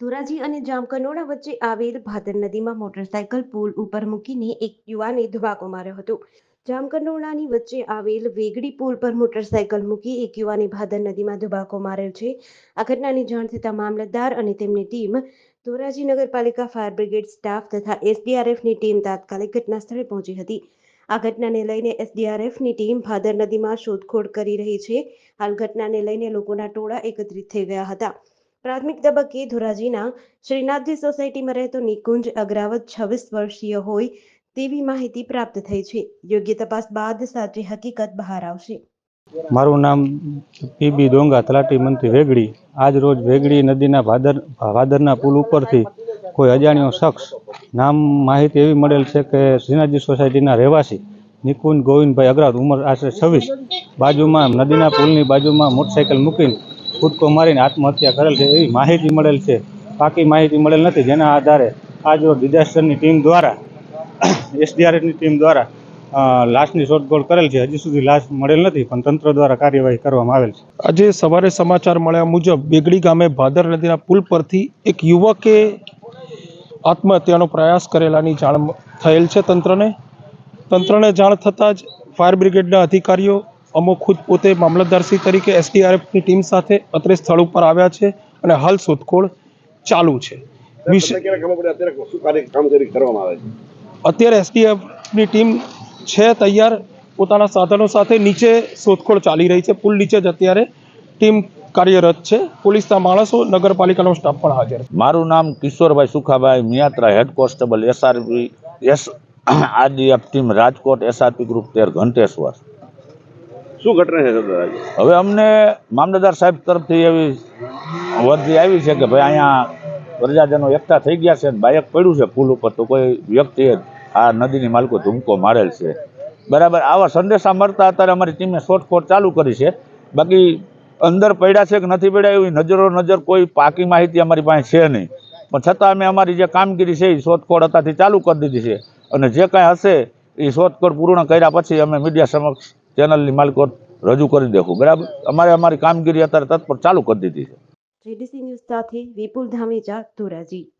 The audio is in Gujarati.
ધોરાજી અને જામકનોડા વચ્ચે આવેલ ભાદર નદીમાં મોટરસાયકલ પુલ ઉપર મૂકીને એક યુવાને ધુબાકો માર્યો હતો. જામકંડોળાની વચ્ચે આવેલ વેગડી પુલ પર મોટરસાયકલ મૂકી એક યુવાને ભાદર નદીમાં ધમાકો માર્યો છે. આ ઘટનાની જાણ થતાં મામલતદાર અને તેમની ટીમ ધોરાજી નગરપાલિકા ફાયર બ્રિગેડ સ્ટાફ તથા એસડીઆરએફની ટીમ તાત્કાલિક ઘટના સ્થળે પહોંચી હતી. આ ઘટનાને લઈને એસડીઆરએફની ટીમ ભાદર નદીમાં શોધખોળ કરી રહી છે. હાલ ઘટનાને લઈને લોકોના ટોળા એકત્રિત થઈ ગયા હતા. પ્રાથમિક તબક્કે ધોરાજીના શ્રીનાથજી સોસાયટીમાં રહેતો નિકુંજ અગ્રાવત છવ્વીસ વર્ષીય હોય તેવી માહિતી પ્રાપ્ત થઈ છે. યોગ્ય તપાસ બાદ સાચી હકીકત બહાર આવશે. મારું નામ પીબી ડોંગા તલાટી મંત્રી વેગડી. આજ રોજ વેગડી નદીના ભાદર, ભાદરના પુલ ઉપરથી કોઈ અજાણ્યો શખ્સ નામ માહિતી એવી મળેલ છે કે શ્રીનાથજી સોસાયટીના રહેવાસી નિકુંજ ગોવિંદભાઈ અગ્રાવત ઉંમર આશરે છવ્વીસ. બાજુમાં નદીના પુલની બાજુમાં મોટરસાઇકલ મૂકીને કૂદકો મારીને આત્મહત્યા કરેલ છે, એવી માહિતી મળેલ છે. પાકી માહિતી મળેલ નથી. જેના આધારે આજ રોજ ડિઝાસ્ટરની ટીમ દ્વારા, એસડીઆરએફની ટીમ દ્વારા લાશની શોધખોળ કરેલ છે. હજી સુધી લાશ મળેલ નથી, પણ તંત્ર દ્વારા કાર્યવાહી કરવામાં આવેલ છે. આજે સવારે સમાચાર મળ્યા મુજબ, બેગડી ગામે ભાદર નદીના પુલ પરથી એક યુવકે આત્મહત્યાનો પ્રયાસ કરેલાની જાણ થયેલ છે તંત્રને. તંત્રને જાણ થતાં જ ફાયર બ્રિગેડના અધિકારીઓ અમો ખુદ પોતે મામલતદારશ્રી તરીકે એસડીઆરએફની ટીમ સાથે અત્રે સ્થળ ઉપર આવ્યા છે અને હાલ શોધખોળ ચાલુ છે. અત્યારે એસડીએફની ટીમ છે તૈયાર. પોતાના સાધનો સાથે નીચે શોધખોળ ચાલી રહી છે. પુલ નીચે જ અત્યારે ટીમ કાર્યરત છે. પોલીસના માણસો નગરપાલિકાનો સ્ટાફ પણ હાજર મારું નામ Kishorbhai Sukhabhai Miyatra head constable SRP S RDF team Rajkot SRP group તેર ઘંટેશ્વર. શું ઘટના છે હવે અમને મામલતદાર સાહેબ તરફથી એવી વર્દી આવી છે કે ભાઈ અહીંયા પ્રજાજનો એકઠા થઈ ગયા છે બાયક પડ્યું છે પુલ ઉપર, તો કોઈ વ્યક્તિએ આ નદીની માલકો ધૂમકો મારેલ છે. બરાબર, આવા સંદેશા મળતા અત્યારે અમારી ટીમે શોધખોળ ચાલુ કરી છે. બાકી અંદર પડ્યા છે કે નથી પડ્યા એવી નજરો નજર કોઈ પાકી માહિતી અમારી પાસે છે નહીં. પણ છતાં અમે અમારી જે કામગીરી છે એ શોધખોળ અત્યારથી ચાલુ કરી દીધી છે. અને જે કાંઈ હશે એ શોધખોળ પૂર્ણ કર્યા પછી અમે મીડિયા સમક્ષ ચેનલની માલિકો રજૂ કરી દેખું. બરાબર? અમારે અમારી કામગીરી અત્યારે તત્પર ચાલુ કરી દીધી છે. જીડીસી ન્યૂઝ સાથે વિપુલ ધામેજા ધોરાજી.